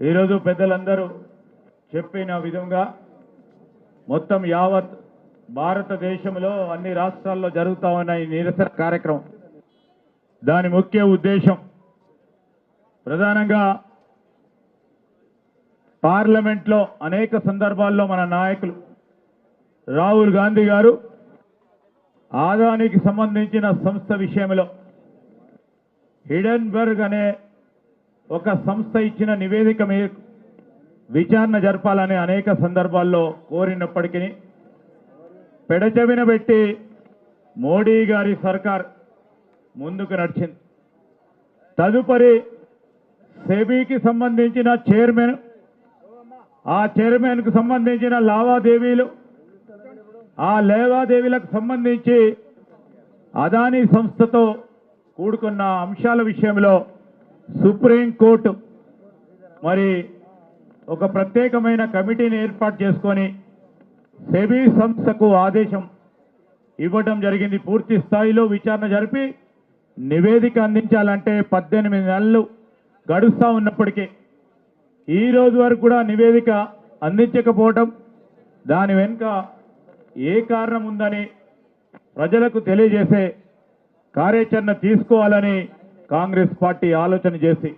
ఈరోజు పెద్దలందరూ చెప్పిన విధంగా మొత్తం యావత్ భారతదేశంలో అన్ని రాష్ట్రాల్లో జరుగుతూ ఉన్న ఈ నిరసన కార్యక్రమం. దాని ముఖ్య ఉద్దేశం ప్రధానంగా పార్లమెంట్లో అనేక సందర్భాల్లో మన నాయకులు రాహుల్ గాంధీ గారు ఆదానికి సంబంధించిన సంస్థ విషయంలో హిడెన్బర్గ్ అనే ఒక సంస్థ ఇచ్చిన నివేదిక మీరు విచారణ జరపాలని అనేక సందర్భాల్లో కోరినప్పటికీ పెడచెవిన పెట్టి మోడీ గారి సర్కార్ ముందుకు నడిచింది. తదుపరి సెబీకి సంబంధించిన చైర్మన్ ఆ చైర్మన్కు సంబంధించిన లావాదేవీలు ఆ లావాదేవీలకు సంబంధించి అదానీ సంస్థతో కూడుకున్న అంశాల విషయంలో సుప్రీంకోర్టు మరి ఒక ప్రత్యేకమైన కమిటీని ఏర్పాటు చేసుకొని సెబీ సంస్థకు ఆదేశం ఇవ్వడం జరిగింది. పూర్తి స్థాయిలో విచారణ జరిపి నివేదిక అందించాలంటే పద్దెనిమిది నెలలు గడుస్తూ ఉన్నప్పటికీ ఈ రోజు వరకు కూడా నివేదిక అందించకపోవటం దాని వెనుక ఏ కారణం ఉందని ప్రజలకు తెలియజేసే కార్యాచరణ తీసుకోవాలని కాంగ్రెస్ పార్టీ ఆలోచన చేసి